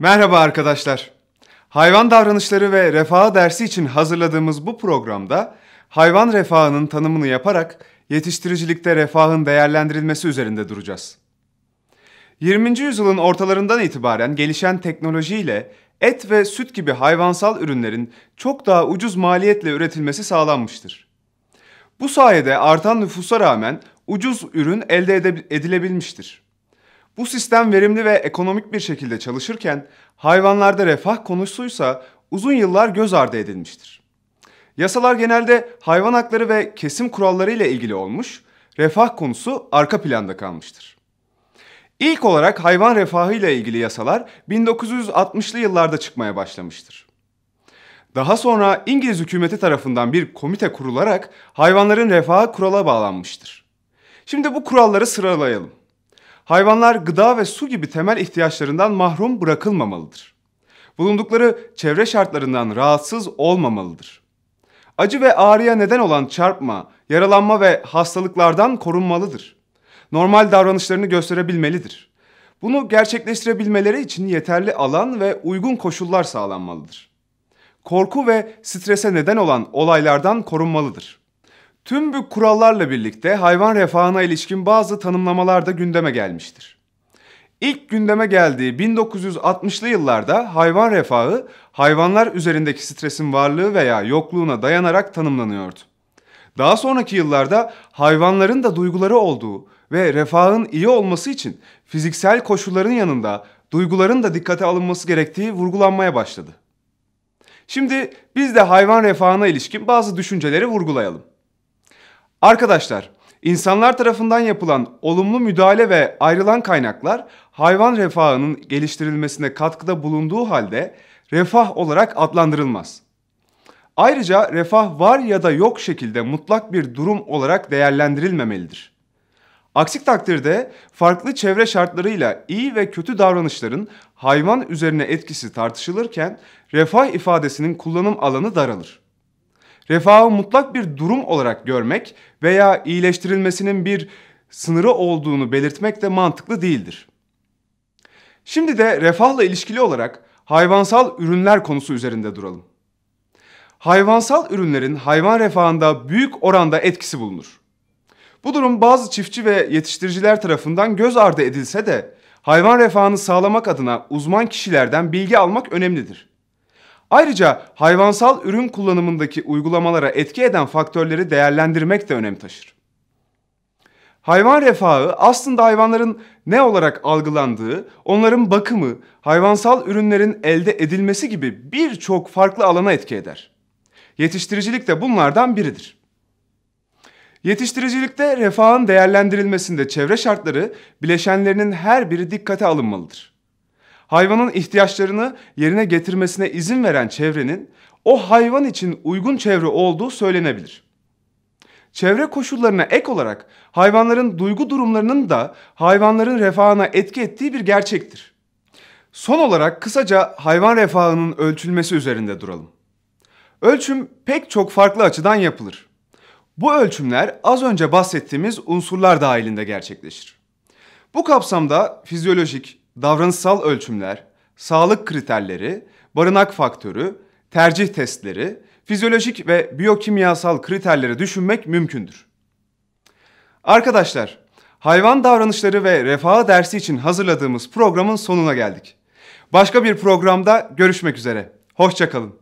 Merhaba arkadaşlar. Hayvan davranışları ve refahı dersi için hazırladığımız bu programda hayvan refahının tanımını yaparak yetiştiricilikte refahın değerlendirilmesi üzerinde duracağız. 20. yüzyılın ortalarından itibaren gelişen teknolojiyle et ve süt gibi hayvansal ürünlerin çok daha ucuz maliyetle üretilmesi sağlanmıştır. Bu sayede artan nüfusa rağmen ucuz ürün elde edilebilmiştir. Bu sistem verimli ve ekonomik bir şekilde çalışırken hayvanlarda refah konusuysa uzun yıllar göz ardı edilmiştir. Yasalar genelde hayvan hakları ve kesim kuralları ile ilgili olmuş, refah konusu arka planda kalmıştır. İlk olarak hayvan refahı ile ilgili yasalar 1960'lı yıllarda çıkmaya başlamıştır. Daha sonra İngiliz hükümeti tarafından bir komite kurularak hayvanların refahı kurala bağlanmıştır. Şimdi bu kuralları sıralayalım. Hayvanlar gıda ve su gibi temel ihtiyaçlarından mahrum bırakılmamalıdır. Bulundukları çevre şartlarından rahatsız olmamalıdır. Acı ve ağrıya neden olan çarpma, yaralanma ve hastalıklardan korunmalıdır. Normal davranışlarını gösterebilmelidir. Bunu gerçekleştirebilmeleri için yeterli alan ve uygun koşullar sağlanmalıdır. Korku ve strese neden olan olaylardan korunmalıdır. Tüm bu kurallarla birlikte hayvan refahına ilişkin bazı tanımlamalar da gündeme gelmiştir. İlk gündeme geldiği 1960'lı yıllarda hayvan refahı hayvanlar üzerindeki stresin varlığı veya yokluğuna dayanarak tanımlanıyordu. Daha sonraki yıllarda hayvanların da duyguları olduğu ve refahın iyi olması için fiziksel koşulların yanında duyguların da dikkate alınması gerektiği vurgulanmaya başladı. Şimdi biz de hayvan refahına ilişkin bazı düşünceleri vurgulayalım. Arkadaşlar, insanlar tarafından yapılan olumlu müdahale ve ayrılan kaynaklar hayvan refahının geliştirilmesine katkıda bulunduğu halde refah olarak adlandırılmaz. Ayrıca refah var ya da yok şekilde mutlak bir durum olarak değerlendirilmemelidir. Aksi takdirde farklı çevre şartlarıyla iyi ve kötü davranışların hayvan üzerine etkisi tartışılırken refah ifadesinin kullanım alanı daralır refahı mutlak bir durum olarak görmek veya iyileştirilmesinin bir sınırı olduğunu belirtmek de mantıklı değildir. Şimdi de refahla ilişkili olarak hayvansal ürünler konusu üzerinde duralım. Hayvansal ürünlerin hayvan refahında büyük oranda etkisi bulunur. Bu durum bazı çiftçi ve yetiştiriciler tarafından göz ardı edilse de hayvan refahını sağlamak adına uzman kişilerden bilgi almak önemlidir. Ayrıca hayvansal ürün kullanımındaki uygulamalara etki eden faktörleri değerlendirmek de önem taşır. Hayvan refahı aslında hayvanların ne olarak algılandığı, onların bakımı, hayvansal ürünlerin elde edilmesi gibi birçok farklı alana etki eder. Yetiştiricilik de bunlardan biridir. Yetiştiricilikte refahın değerlendirilmesinde çevre şartları bileşenlerinin her biri dikkate alınmalıdır hayvanın ihtiyaçlarını yerine getirmesine izin veren çevrenin o hayvan için uygun çevre olduğu söylenebilir. Çevre koşullarına ek olarak hayvanların duygu durumlarının da hayvanların refahına etki ettiği bir gerçektir. Son olarak kısaca hayvan refahının ölçülmesi üzerinde duralım. Ölçüm pek çok farklı açıdan yapılır. Bu ölçümler az önce bahsettiğimiz unsurlar dahilinde gerçekleşir. Bu kapsamda fizyolojik, davranışsal ölçümler, sağlık kriterleri, barınak faktörü, tercih testleri, fizyolojik ve biyokimyasal kriterleri düşünmek mümkündür. Arkadaşlar, hayvan davranışları ve refahı dersi için hazırladığımız programın sonuna geldik. Başka bir programda görüşmek üzere. Hoşçakalın.